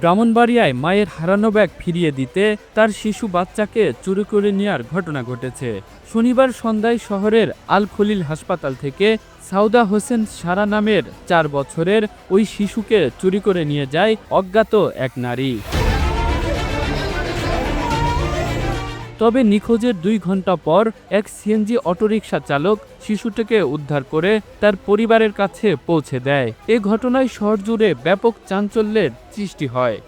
ব্রাহ্মণবাড়িয়ায় মায়ের হারানো ব্যাগ ফিরিয়ে দিতে তার শিশু বাচ্চাকে চুরি করে নেওয়ার ঘটনা ঘটেছে। শনিবার সন্ধ্যায় শহরের আল খলিল হাসপাতাল থেকে সাউদা হোসেন সারা নামের চার বছরের ওই শিশুকে চুরি করে নিয়ে যায় অজ্ঞাত এক নারী। তবে নিখোঁজের দুই ঘণ্টা পর এক সিএনজি অটোরিকশা চালক শিশুটিকে উদ্ধার করে তার পরিবারের কাছে পৌঁছে দেয়। এ ঘটনায় শহর জুড়ে ব্যাপক চাঞ্চল্যের সৃষ্টি হয়।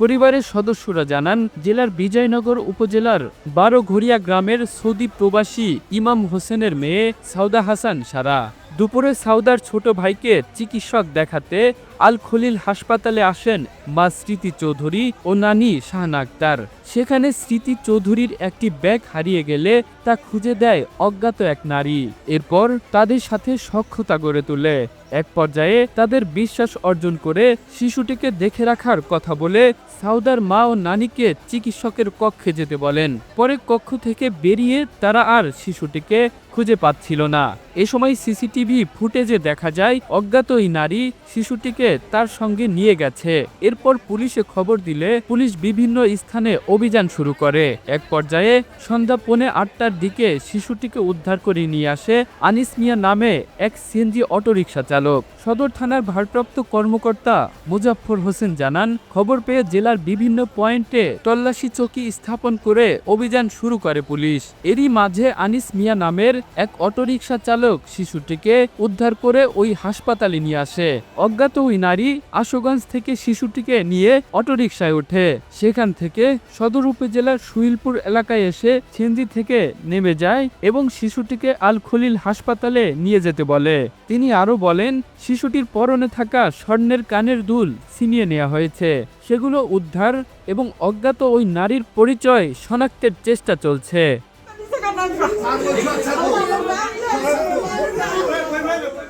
পরিবারের সদস্যরা জানান, জেলার বিজয়নগর উপজেলার বারোঘড়িয়া গ্রামের সৌদি প্রবাসী ইমাম হোসেনের মেয়ে সাউদা হাসান সারা। দুপুরে সাউদার ছোট ভাইকে চিকিৎসক দেখাতে আল খলিল হাসপাতালে আসেন মা স্মৃতি চৌধুরী ও নানি শাহানা আক্তার। সেখানে স্মৃতি চৌধুরীর একটি ব্যাগ হারিয়ে গেলে তা খুঁজে দেয় অজ্ঞাত এক নারী। এরপর তাদের সাথে সখ্যতা গড়ে তোলে। এক পর্যায়ে তাদের বিশ্বাস অর্জন করে শিশুটিকে দেখে রাখার কথা বলে সাউদার মা ও নানিকে চিকিৎসকের কক্ষে যেতে বলেন। পরে কক্ষ থেকে বেরিয়ে তারা আর শিশুটিকে খুঁজে পাচ্ছিল না। এ সময় সিসিটিভি ফুটেজে দেখা যায়, অজ্ঞাত ওই নারী শিশুটিকে তার সঙ্গে নিয়ে গেছে। এরপর পুলিশে খবর দিলে পুলিশ বিভিন্ন স্থানে অভিযান শুরু করে। এক পর্যায়ে সন্ধ্যা পৌনে আটটার দিকে শিশুটিকে উদ্ধার করে নিয়ে আসে আনিস মিয়া নামে এক সিএনজি অটোরিকশা চালক। সদর থানার ভারপ্রাপ্ত কর্মকর্তা মুজাফর হোসেন জানান, খবর পেয়ে জেলার বিভিন্ন পয়েন্টে তল্লাশি চৌকি স্থাপন করে অভিযান শুরু করে পুলিশ। এরই মাঝে আনিস মিয়া নামের এক অটোরিকশা চালক শিশুটিকে উদ্ধার করে ওই হাসপাতালে নিয়ে আসে অজ্ঞাত ওই নারী আশুগঞ্জ থেকে শিশুটিকে নিয়ে অটোরিকশায় ওঠে সেখান থেকে সদর উপজেলার সুইলপুর এলাকায় এসে ছিন্দি থেকে নেমে যায় এবং শিশুটিকে আল খলিল হাসপাতালে নিয়ে যেতে বলে তিনি আরও বলেন শিশুটির পরনে থাকা স্বর্ণের কানের দুল ছিনিয়ে নেওয়া হয়েছে সেগুলো উদ্ধার এবং অজ্ঞাত ওই নারীর পরিচয় শনাক্তের চেষ্টা চলছে